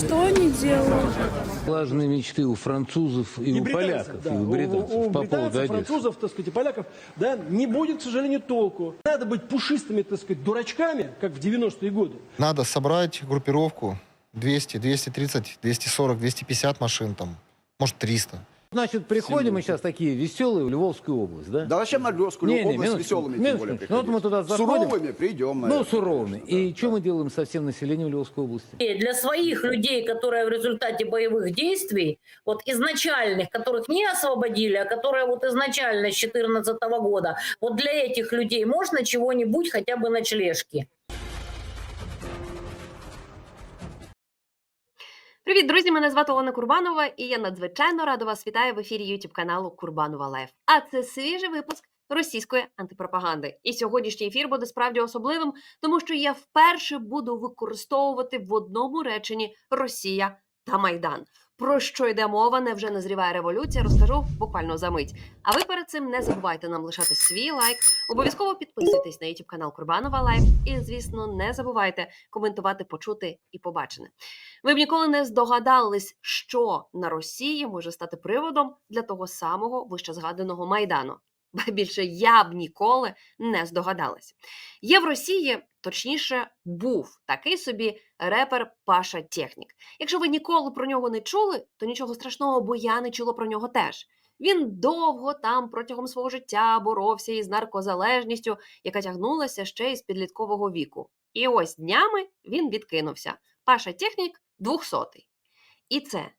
Что они делают? Влажные мечты у французов и, у поляков, да, и у британцев у, у по британцев, поводу Одессы. французов, так сказать, и поляков, да, не будет, к сожалению, толку. Надо быть пушистыми, так сказать, дурачками, как в 90-е годы. Надо собрать группировку 200, 230, 240, 250 машин там, может 300. Значит, приходим мы сейчас такие веселые в Львовскую область, да? Да зачем на Львовскую Не, не, область минуточку, веселыми тем более Ну, вот мы приходить? туда заходим. Суровыми придем. Ну, наверное, суровыми. конечно, И да, что да. мы делаем со всем населением Львовской области? И для своих людей, которые в результате боевых действий, вот изначальных, которых не освободили, а которые вот изначально с 2014 года, вот для этих людей можно чего-нибудь хотя бы ночлежки? Привіт, друзі! Мене звати Олена Курбанова, і я надзвичайно рада вас вітаю в ефірі YouTube каналу Курбанова Лайф. А це свіжий випуск російської антипропаганди. І сьогоднішній ефір буде справді особливим, тому що я вперше буду використовувати в одному реченні Росія та Майдан. Про що йде мова, невже назріває революція, розкажу буквально за мить. А ви перед цим не забувайте нам лишати свій лайк, обов'язково підписуйтесь на YouTube канал Курбанова Лайф. І, звісно, не забувайте коментувати, почути і побачене. Ви б ніколи не здогадались, що на Росії може стати приводом для того самого вище згаданого майдану. Ба більше я б ніколи не здогадалась. Є в Росії, точніше, був такий собі репер Паша Технік. Якщо ви ніколи про нього не чули, то нічого страшного, бо я не чула про нього теж. Він довго там протягом свого життя боровся із наркозалежністю, яка тягнулася ще із підліткового віку. І ось днями він відкинувся. Паша Технік 200-й. І це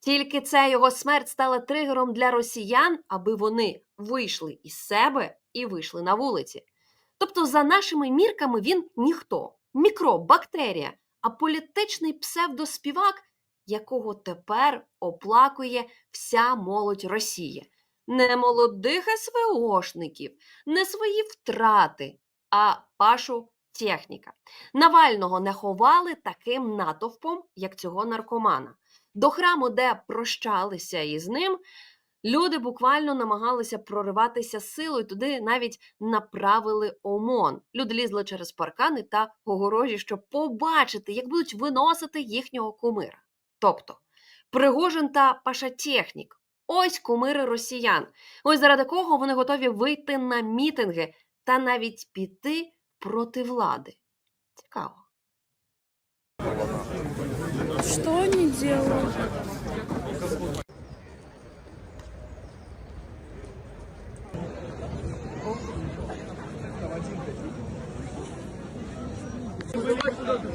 тільки це його смерть стала тригером для росіян, аби вони вийшли із себе і вийшли на вулиці. Тобто, за нашими мірками, він ніхто, мікроб, бактерія, а політичний псевдоспівак, якого тепер оплакує вся молодь Росії. Не молодих СВОшників, не свої втрати, а пашу техніка. Навального не ховали таким натовпом, як цього наркомана. До храму, де прощалися із ним, люди буквально намагалися прориватися силою. Туди навіть направили ОМОН. Люди лізли через паркани та огорожі, щоб побачити, як будуть виносити їхнього кумира. Тобто Пригожин та Пашатехнік. Ось кумири росіян. Ось заради кого вони готові вийти на мітинги та навіть піти проти влади. Цікаво.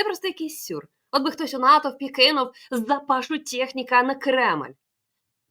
Це просто якийсь сюр. От би хтось у натовпі кинув за Пашу Техніка на Кремль.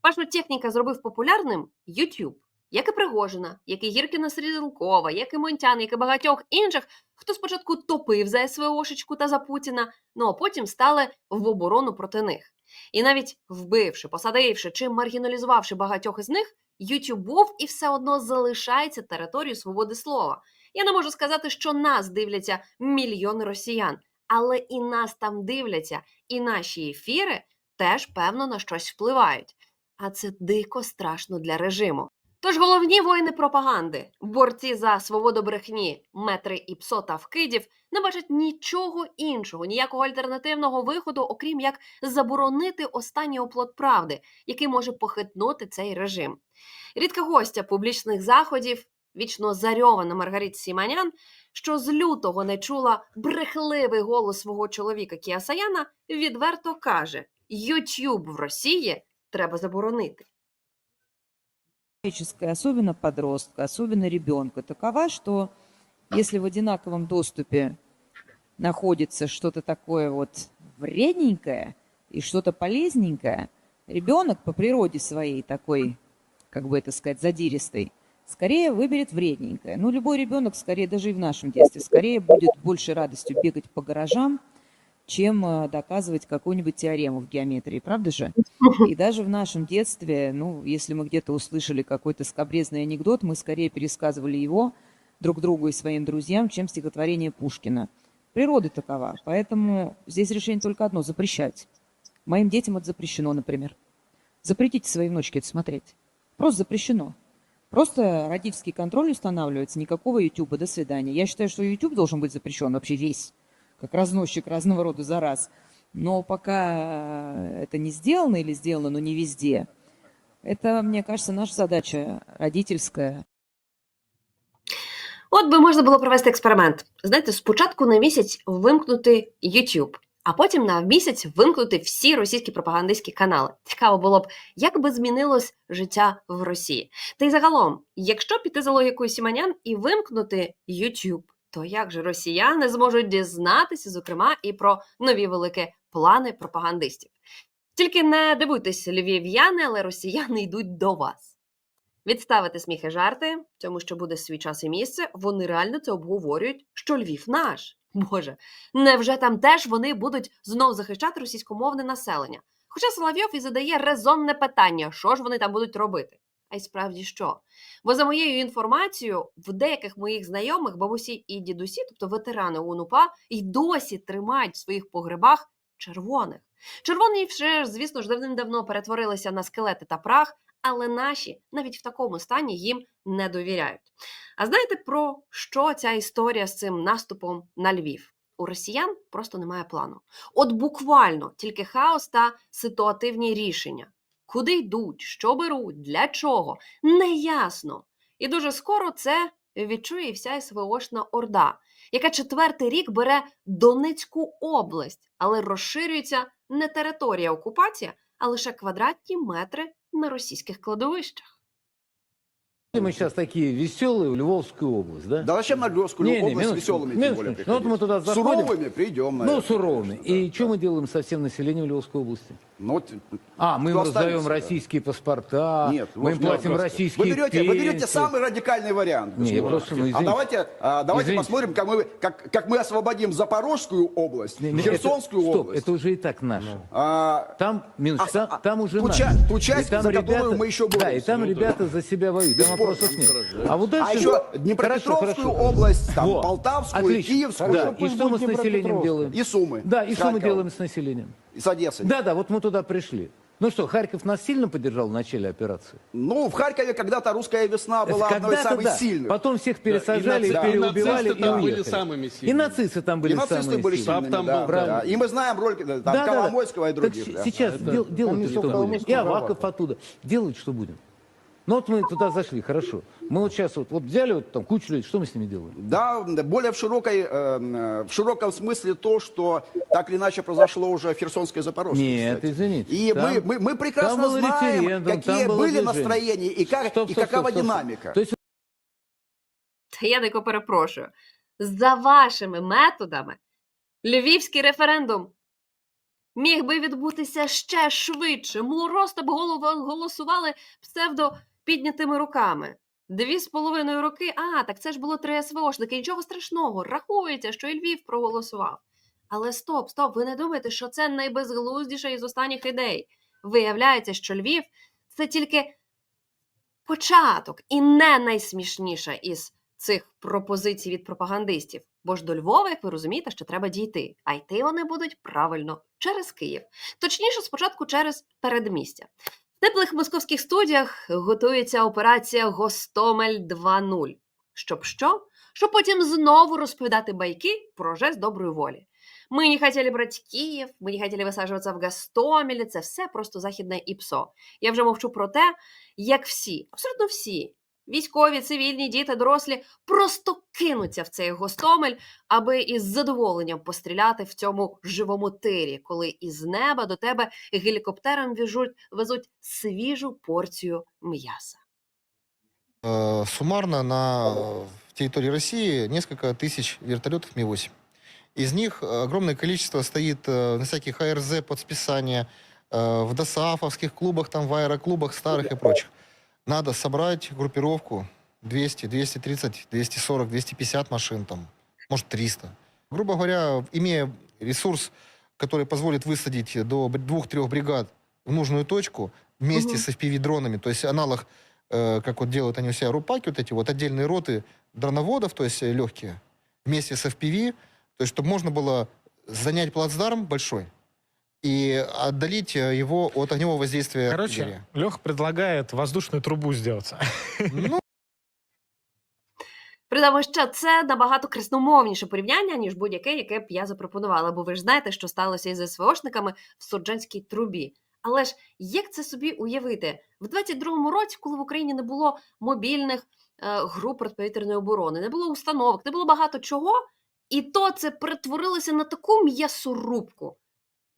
Пашу Техніка зробив популярним YouTube, як і Пригожина, як і Гіркіна Сріденкова, як і Монтян, як і багатьох інших, хто спочатку топив за СВОшечку та за Путіна, ну а потім стали в оборону проти них. І навіть вбивши, посадивши чи маргіналізувавши багатьох із них, YouTube був і все одно залишається територією свободи слова. Я не можу сказати, що нас дивляться мільйони росіян, але і нас там дивляться, і наші ефіри теж певно на щось впливають. А це дико страшно для режиму. Тож головні воїни пропаганди, борці за свободу брехні, метри і псо та вкидів, не бачать нічого іншого, ніякого альтернативного виходу, окрім як заборонити останній оплот правди, який може похитнути цей режим. Рідка гостя публічних заходів, вічно зарьована Маргарит Сіманян, що з лютого не чула брехливий голос свого чоловіка Кіасаяна, відверто каже: YouTube в Росії треба заборонити. человеческая, особенно подростка, особенно ребенка, такова, что если в одинаковом доступе находится что-то такое вот вредненькое и что-то полезненькое, ребенок по природе своей такой, как бы это сказать, задиристый, скорее выберет вредненькое. Ну, любой ребенок, скорее, даже и в нашем детстве, скорее будет больше радостью бегать по гаражам, чем э, доказывать какую-нибудь теорему в геометрии, правда же? И даже в нашем детстве, ну, если мы где-то услышали какой-то скобрезный анекдот, мы скорее пересказывали его друг другу и своим друзьям, чем стихотворение Пушкина. Природа такова, поэтому здесь решение только одно – запрещать. Моим детям это запрещено, например. Запретите своей внучке это смотреть. Просто запрещено. Просто родительский контроль устанавливается, никакого Ютуба, до свидания. Я считаю, что YouTube должен быть запрещен вообще весь, как разносчик разного рода зараз. Но пока э, это не сделано или сделано, но не везде, это, мне кажется, наша задача родительская. От би можна було провести експеримент. Знаєте, спочатку на місяць вимкнути YouTube, а потім на місяць вимкнути всі російські пропагандистські канали. Цікаво було б, як би змінилось життя в Росії. Та й загалом, якщо піти за логікою Сіманян і вимкнути YouTube, то як же росіяни зможуть дізнатися, зокрема, і про нові великі плани пропагандистів? Тільки не дивуйтесь, львів'яни, але росіяни йдуть до вас. Відставити сміх і жарти, тому що буде свій час і місце, вони реально це обговорюють, що Львів наш. Боже, невже там теж вони будуть знов захищати російськомовне населення? Хоча Соловйов і задає резонне питання, що ж вони там будуть робити? А й справді що? Бо за моєю інформацією, в деяких моїх знайомих бабусі і дідусі, тобто ветерани УНУПА, й досі тримають в своїх погребах червоних. Червоні вже, звісно ж, давним-давно перетворилися на скелети та прах, але наші навіть в такому стані їм не довіряють. А знаєте про що ця історія з цим наступом на Львів? У росіян просто немає плану. От буквально тільки хаос та ситуативні рішення. Куди йдуть, що беруть, для чого неясно. І дуже скоро це відчує вся СВОшна орда, яка четвертий рік бере Донецьку область, але розширюється не територія окупації, а лише квадратні метри на російських кладовищах. Мы сейчас такие веселые в Львовскую область, да? Да зачем на Львовскую Не, не, область минуточку, веселыми тем более Ну вот мы приходить? туда заходим. Суровыми придем, Ну, наверное, суровыми. конечно, И да, что да. мы делаем со всем населением Львовской области? Ну, вот, А, мы им раздаем да? российские паспорта, Нет, мы им платим просто. российские Вы берете, вы берете самый радикальный вариант. Не, я просто, ну, а давайте, а, давайте Извините. посмотрим, как мы, как, как мы освободим Запорожскую область, Не, не, Херсонскую это, стоп, область. это уже и так наше. А, Там, минус, А- там, а там уже ту наше. ту И часть, там за которую мы еще Да, и боремся. там Ну, ребята за себя воюют, там Бесспорно. вопросов нет. А вот дальше... а еще Днепропетровскую Хорошо, хорошо. область, там, Вот. Полтавскую, Отлично. Киевскую Да, и что мы с населением делаем? и Сумы. Да, и с что мы делаем с населением? И с Одессой. Да, да, вот мы туда пришли. Ну что, Харьков нас сильно поддержал в начале операции? Ну, в Харькове когда-то русская весна была одной из Когда-то самых да. сильных. Потом всех пересажали, и и наци- и переубивали, нацисты и там были самыми И сильными. нацисты там были И нацисты самые были сильные. сильными, там да, был, да. правильно. И мы знаем роль э, там, Коломойского и Так других. щ- да. сейчас дел- делать не что будем. Коломойского, И Аваков оттуда. Делать что будем. Ну вот мы туда зашли, хорошо. Мы вот сейчас вот, вот взяли вот там кучу людей, что мы с ними делаем? Да, более в, широкой, э, э, в широком смысле то, что так или иначе произошло уже в Херсонской и Запорожской. Нет, кстати. извините. И Там- мы, мы, мы прекрасно там был знаем, референдум, какие там было были движение. настроения и, как, Стоп, и стоп, какова стоп, стоп, стоп. динамика. То есть Та я дико перепрошую. За вашими методами львівський референдум міг би відбутися ще швидше. Просто б голова- голосували псевдо піднятими руками. Дві з половиною роки. А, так це ж було три СВОшники. Нічого страшного. Рахується, що і Львів проголосував. Але стоп, стоп, ви не думаєте, що це найбезглуздіша із останніх ідей. Виявляється, що Львів це тільки початок і не найсмішніша із цих пропозицій від пропагандистів. Бо ж до Львова, як ви розумієте, що треба дійти. А йти вони будуть правильно через Київ. Точніше, спочатку через передмістя. Теплих московських студіях готується операція Гостомель 2.0. Щоб що? Щоб потім знову розповідати байки про жест доброї волі. Ми не хотіли брати Київ, ми не хотіли висаджуватися в Гастомелі, Це все просто західне ІПСО. Я вже мовчу про те, як всі, абсолютно всі, військові, цивільні, діти, дорослі, просто кинуться в цей Гостомель, аби із задоволенням постріляти в цьому живому тирі, коли із неба до тебе гелікоптером віжуть, везуть свіжу порцію м'яса. Э, Суммарно на э, территории России несколько тысяч вертолетов Ми-8. Из них э, огромное количество стоит э, на всяких АРЗ под списание, э, в ДОСААФовских клубах, там, в аэроклубах старых и прочих. Надо собрать группировку 200, 230, 240, 250 машин, там, может, 300. Грубо говоря, имея ресурс, который позволит высадить до б- двух-трех бригад в нужную точку вместе Мгм. с FPV-дронами, то есть аналог, э, как вот делают они у себя рупаки, вот эти вот отдельные роты дроноводов, то есть легкие, вместе с FPV, то есть чтобы можно было занять плацдарм большой и отдалить э, его от огневого воздействия Короче, артиллерии. Леха предлагает воздушную трубу сделать. Ну, Придамо, що це набагато красномовніше порівняння, ніж будь-яке, яке б я запропонувала, бо ви ж знаєте, що сталося із СВОшниками в Сурджанській трубі. Але ж як це собі уявити? В 22-му році, коли в Україні не було мобільних е, груп протиповітряної оборони, не було установок, не було багато чого, і то це перетворилося на таку м'ясорубку.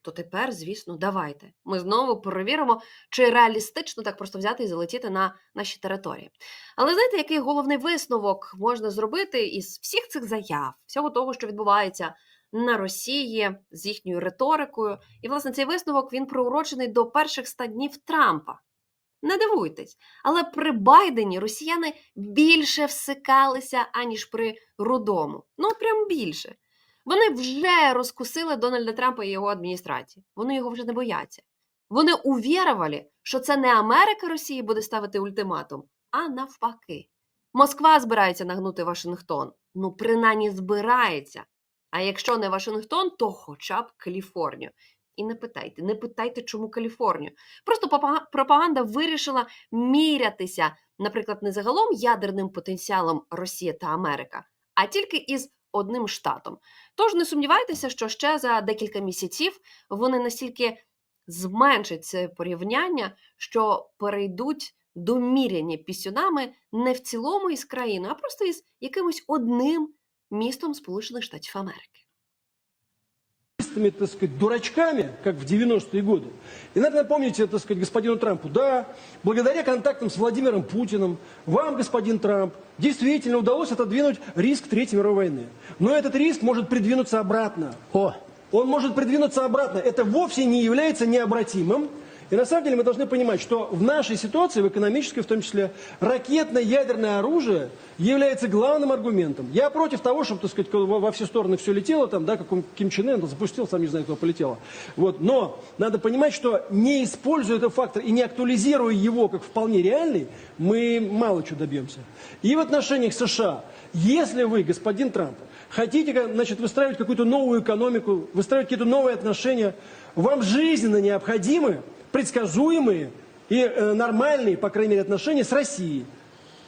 То тепер, звісно, давайте. Ми знову перевіримо, чи реалістично так просто взяти і залетіти на наші території. Але знаєте, який головний висновок можна зробити із всіх цих заяв, всього того, що відбувається на Росії з їхньою риторикою? І, власне, цей висновок він приурочений до перших ста днів Трампа. Не дивуйтесь, але при Байдені росіяни більше всикалися, аніж при Рудому. Ну, прям більше. Вони вже розкусили Дональда Трампа і його адміністрації. Вони його вже не бояться. Вони увірували, що це не Америка Росії буде ставити ультиматум, а навпаки. Москва збирається нагнути Вашингтон. Ну, принаймні збирається. А якщо не Вашингтон, то хоча б Каліфорнію. І не питайте, не питайте, чому Каліфорнію. Просто пропаганда вирішила мірятися, наприклад, не загалом ядерним потенціалом Росія та Америка, а тільки із одним штатом. Тож не сумнівайтеся, що ще за декілька місяців вони настільки зменшать це порівняння, що перейдуть до міряння пісюнами не в цілому із країною, а просто із якимось одним містом Сполучених Штатів Америки. Пушистыми, так сказать, дурачками, как в 90-е годы. И надо напомнить, так сказать, господину Трампу, да, благодаря контактам с Владимиром Путиным, вам, господин Трамп, действительно удалось отодвинуть риск Третьей мировой войны. Но этот риск может придвинуться обратно. О, Он может придвинуться обратно. Это вовсе не является необратимым. И на самом деле мы должны понимать, что в нашей ситуации, в экономической в том числе, ракетно-ядерное оружие является главным аргументом. Я против того, чтобы, так сказать, во все стороны все летело, там, да, как он, Ким Чен Ын запустил, сам не знаю, кто полетело. Вот. Но надо понимать, что не используя этот фактор и не актуализируя его как вполне реальный, мы мало чего добьемся. И в отношениях США, если вы, господин Трамп, хотите значит, выстраивать какую-то новую экономику, выстраивать какие-то новые отношения, вам жизненно необходимы предсказуемые и э, нормальные, по крайней мере, отношения с Россией.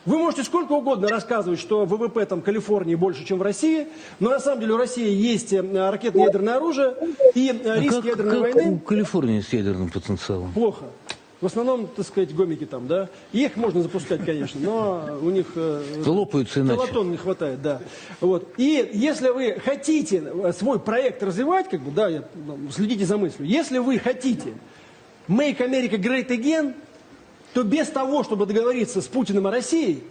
Вы можете сколько угодно рассказывать, что ВВП там Калифорнии больше, чем в России, но на самом деле у России есть э, ракетно-ядерное оружие и э, А риск как, ядерной как войны у Калифорнии с ядерным потенциалом? плохо. В основном, так сказать, гомики там, да. Их можно запускать, конечно, но у них Лопаются иначе. килотонн не хватает, да. Вот. И если вы хотите свой проект развивать, как бы, да, ну, следите за мыслью. Если вы хотите make America great again, то без того, чтобы договориться с Путиным о России,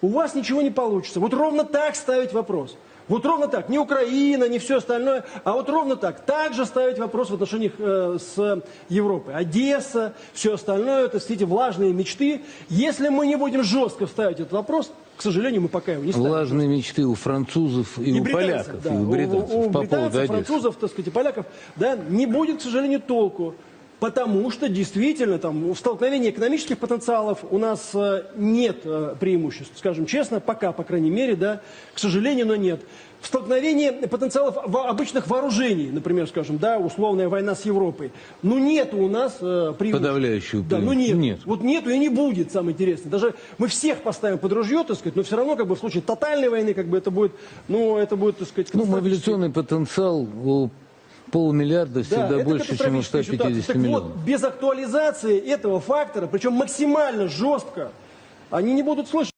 у вас ничего не получится. Вот ровно так ставить вопрос. Вот ровно так. Не Украина, не все остальное, а вот ровно так. Также ставить вопрос в отношениях э, с Европой. Одесса, все остальное, это все эти влажные мечты. Если мы не будем жестко ставить этот вопрос, к сожалению, мы пока его не ставим. Влажные мечты у французов и, у британцев, поляков, да, и у британцев у, у по британцев, поводу Одессы. французов, так сказать, и поляков, да, не будет, к сожалению, толку. Потому что действительно там в столкновении экономических потенциалов у нас э, нет э, преимуществ, скажем честно, пока, по крайней мере, да, к сожалению, но нет. В столкновении потенциалов обычных вооружений, например, скажем, да, условная война с Европой, ну нет у нас э, преимуществ. Подавляющего Да, ну нет. Нет. Вот нету и не будет, самое интересное. Даже мы всех поставим под ружье, так сказать, но все равно, как бы, в случае тотальной войны, как бы, это будет, ну, это будет, так сказать, Ну, мобилизационный потенциал у полмиллиарда всегда это больше, чем у катастрофическая 150 ситуация. Так миллионов. вот, без актуализации этого фактора, причем максимально жестко, они не будут слышать.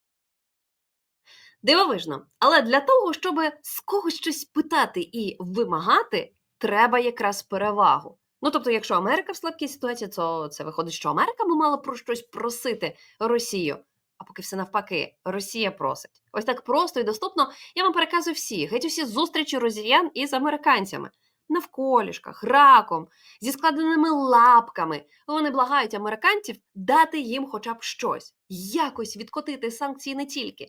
Дивовижно. Але для того, щоб з когось щось питати і вимагати, треба якраз перевагу. Ну тобто, якщо Америка в слабкій ситуації, то це виходить, що Америка би мала про щось просити Росію. А поки все навпаки, Росія просить. Ось так просто і доступно я вам переказую всі, геть усі зустрічі росіян із американцями. Навколішках, раком, зі складеними лапками. Вони благають американців дати їм хоча б щось, якось відкотити санкції не тільки.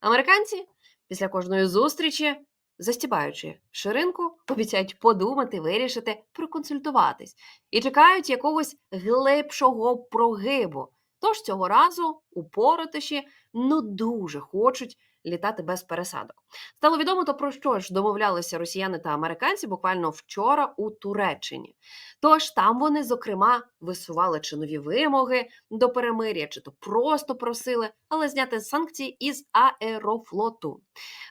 Американці після кожної зустрічі, застібаючи ширинку, обіцяють подумати, вирішити, проконсультуватись і чекають якогось глибшого прогибу. Тож цього разу упоротиші ну дуже хочуть літати без пересадок. Стало відомо то про що ж домовлялися росіяни та американці буквально вчора у Туреччині. Тож там вони, зокрема, висували чи нові вимоги до перемир'я, чи то просто просили, але зняти санкції із аерофлоту.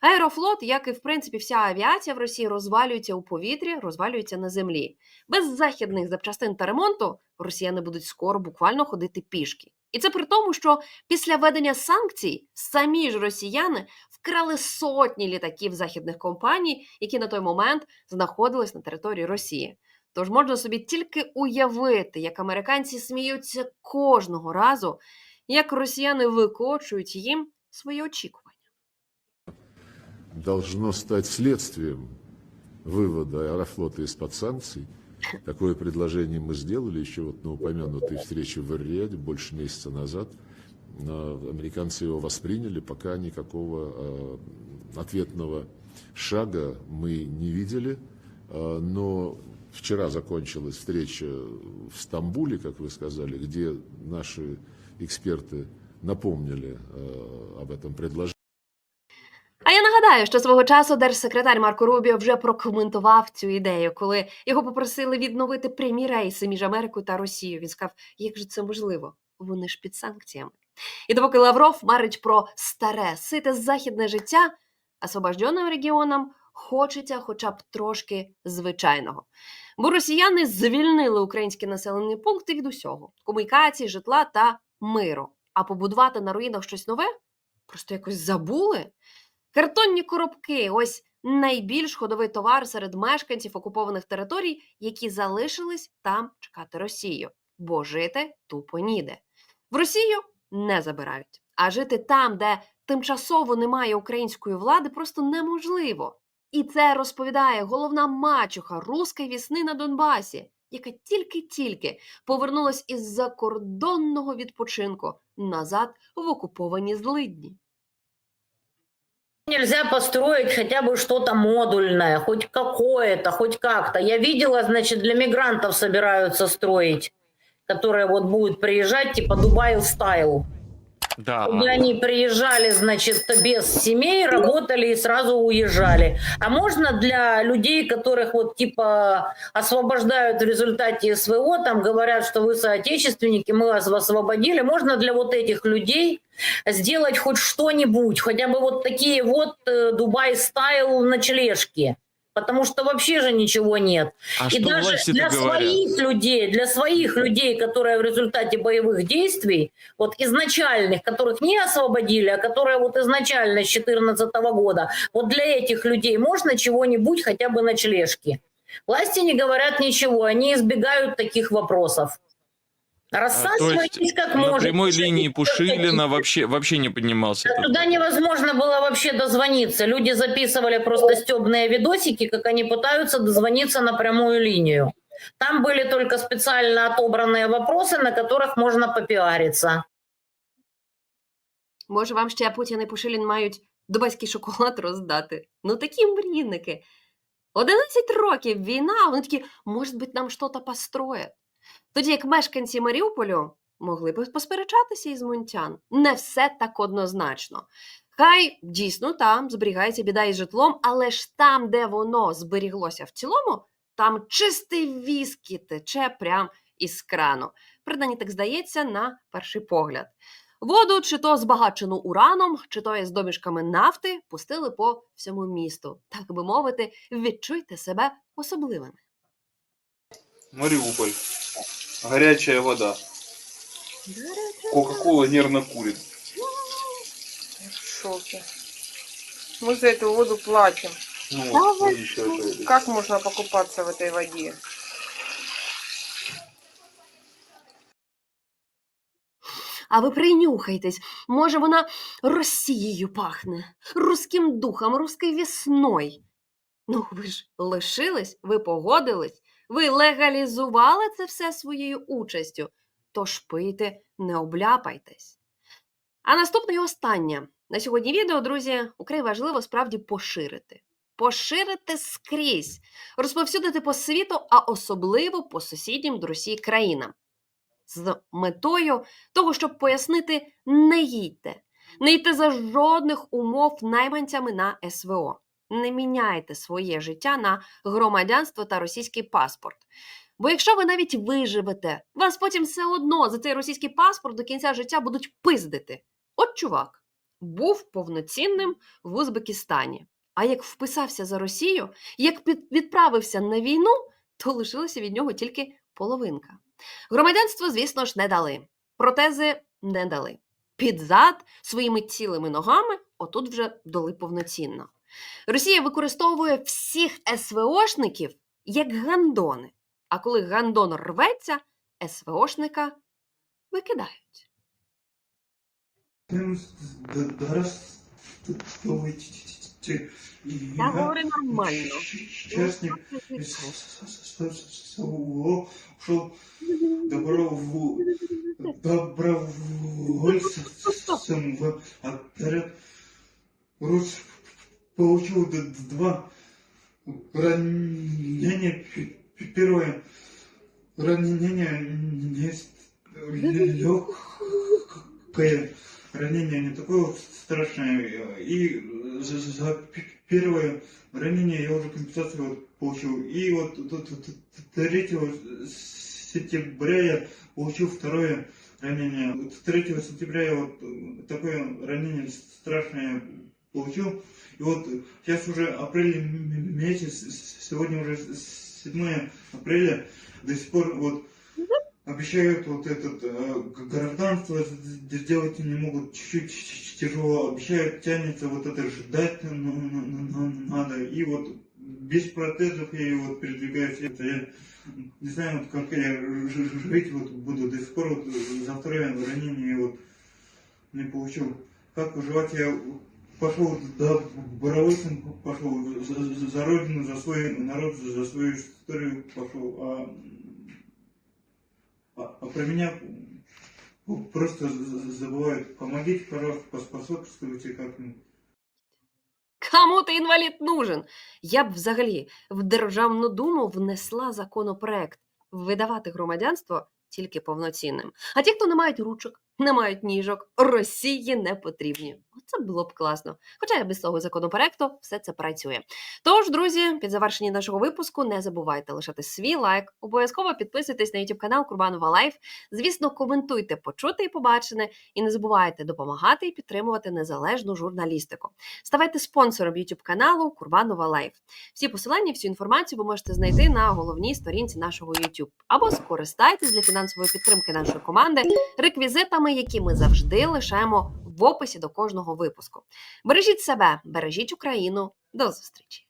Аерофлот, як і в принципі вся авіація в Росії, розвалюється у повітрі, розвалюється на землі. Без західних запчастин та ремонту росіяни будуть скоро буквально ходити пішки. І це при тому, що після введення санкцій самі ж росіяни вкрали сотні літаків західних компаній, які на той момент знаходились на території Росії. Тож можна собі тільки уявити, як американці сміються кожного разу, як росіяни викочують їм свої очікування. должно стать следствием вывода Аэрофлота из-под санкций. Такое предложение мы сделали еще вот на упомянутой встрече в Эр-Рияде больше месяца назад. Но Американцы его восприняли, пока никакого э, ответного шага мы не видели. Э, но вчера закончилась встреча в Стамбуле, как вы сказали, где наши эксперты напомнили об этом предложении. Нагадаю, що свого часу держсекретар Марко Рубіо вже прокоментував цю ідею, коли його попросили відновити прямі рейси між Америкою та Росією. Він сказав, як же це можливо? Вони ж під санкціями. І допоки Лавров марить про старе, сите західне життя, освобожденим регіонам хочеться хоча б трошки звичайного. Бо росіяни звільнили українські населені пункти від усього: комунікацій, житла та миру. А побудувати на руїнах щось нове просто якось забули. Картонні коробки ось найбільш ходовий товар серед мешканців окупованих територій, які залишились там чекати Росію, бо жити тупо ніде. В Росію не забирають, а жити там, де тимчасово немає української влади, просто неможливо. І це розповідає головна мачуха руської вісни на Донбасі, яка тільки-тільки повернулась із закордонного відпочинку назад в окуповані злидні. Нельзя построить хотя бы что-то модульное, хоть какое-то, хоть как-то. Я видела, значит, для мигрантов собираются строить, которые вот будут приезжать, типа Дубай стайл. Да. Чтобы они приезжали, значит, без семей, работали и сразу уезжали. А можно для людей, которых вот типа освобождают в результате СВО, там говорят, что вы соотечественники, мы вас освободили, можно для вот этих людей сделать хоть что-нибудь, хотя бы вот такие вот э, Дубай стайл ночлежки. Потому что вообще же ничего нет. А И даже для говорят? своих людей, для своих людей, которые в результате боевых действий, вот изначальных, которых не освободили, а которые вот изначально с 2014 года, вот для этих людей можно чего-нибудь, хотя бы ночлежки. Власти не говорят ничего, они избегают таких вопросов. А, то Рассасывайтесь есть как на можете. прямой линии Что Пушилина вообще, вообще не поднимался. да этот Туда невозможно было вообще дозвониться. Люди записывали просто стебные видосики, как они пытаются дозвониться на прямую линию. Там были только специально отобранные вопросы, на которых можно попиариться. Може, вам ще Путін і Пушилін мають дубайський шоколад роздати? Ну такі мрійники. 11 років війна, а вони такі, може бути, нам щось построять. Тоді як мешканці Маріуполю могли б посперечатися із Мунтян. Не все так однозначно. Хай дійсно там зберігається біда із житлом, але ж там, де воно зберіглося в цілому, там чистий віскі тече прям із крану. Принаймні так здається на перший погляд. Воду, чи то збагачену ураном, чи то із домішками нафти, пустили по всьому місту. Так би мовити, відчуйте себе особливими. Мариуполь. Горячая вода. Кока-кола нервно курит. В шоке. Мы за эту воду платим. Ну, Да вот, вы еще. Как можно покупаться в этой воде? А ви принюхайтесь, може, вона Росією пахне, руським духом, руською весною. Ну, ви ж лишились, ви погодились, ви легалізували це все своєю участю. Тож пийте, не обляпайтесь. А наступне і останнє. На сьогодні відео, друзі, украй важливо справді поширити. Поширити скрізь, розповсюдити по світу, а особливо по сусіднім до Росії країнам. З метою того, щоб пояснити, не їдьте, не йдьте за жодних умов найманцями на СВО. Не міняйте своє життя на громадянство та російський паспорт. Бо якщо ви навіть виживете, вас потім все одно за цей російський паспорт до кінця життя будуть пиздити. От чувак був повноцінним в Узбекистані. А як вписався за Росію, як відправився на війну, то лишилася від нього тільки половинка. Громадянство, звісно ж, не дали. Протези не дали. Під зад своїми цілими ногами отут вже дали повноцінно. Росія використовує всіх СВОшників як гандони. А коли гандон рветься, СВОшника викидають. Я говорю нормально. Добровольцем в отряд Рус получил два ранения. Первое ранение не легкое ранение, не такое страшное. И за, за первое ранение я уже компенсацию вот получил. И вот тут 3 сентября я получил второе ранение. Вот 3 сентября я вот такое ранение страшное получил. И вот сейчас уже апрель месяц, сегодня уже с- 7 апреля, до сих пор вот обещают вот этот э, гражданство сделать не могут чуть-чуть тяжело, обещают тянется вот это ждать н- н- н- надо и вот без протезов я и вот передвигаюсь, это я не знаю, вот как я жить вот буду, до сих пор вот за второе ранение вот не получил. Как выживать я пошел добровольцем, пошел за, за- родину, за свой народ, за, свою историю пошел, а, а, а про меня просто забывают. Помогите, пожалуйста, поспособствуйте как-нибудь. Кому ти інвалід нужен? Я б взагалі в Державну думу внесла законопроект видавати громадянство тільки повноцінним. А ті, хто не мають ручок, не мають ніжок, Росії не потрібні. Це було б класно. Хоча і без того законопроекту все це працює. Тож, друзі, під завершення нашого випуску не забувайте лишати свій лайк, обов'язково підписуйтесь на YouTube канал Курбанова Лайф. Звісно, коментуйте почуте і побачене, і не забувайте допомагати і підтримувати незалежну журналістику. Ставайте спонсором YouTube каналу Курбанова Лайф. Всі посилання, всю інформацію ви можете знайти на головній сторінці нашого YouTube. Або скористайтесь для фінансової підтримки нашої команди реквізитами, які ми завжди лишаємо в описі до кожного випуску. Бережіть себе, бережіть Україну. До зустрічі!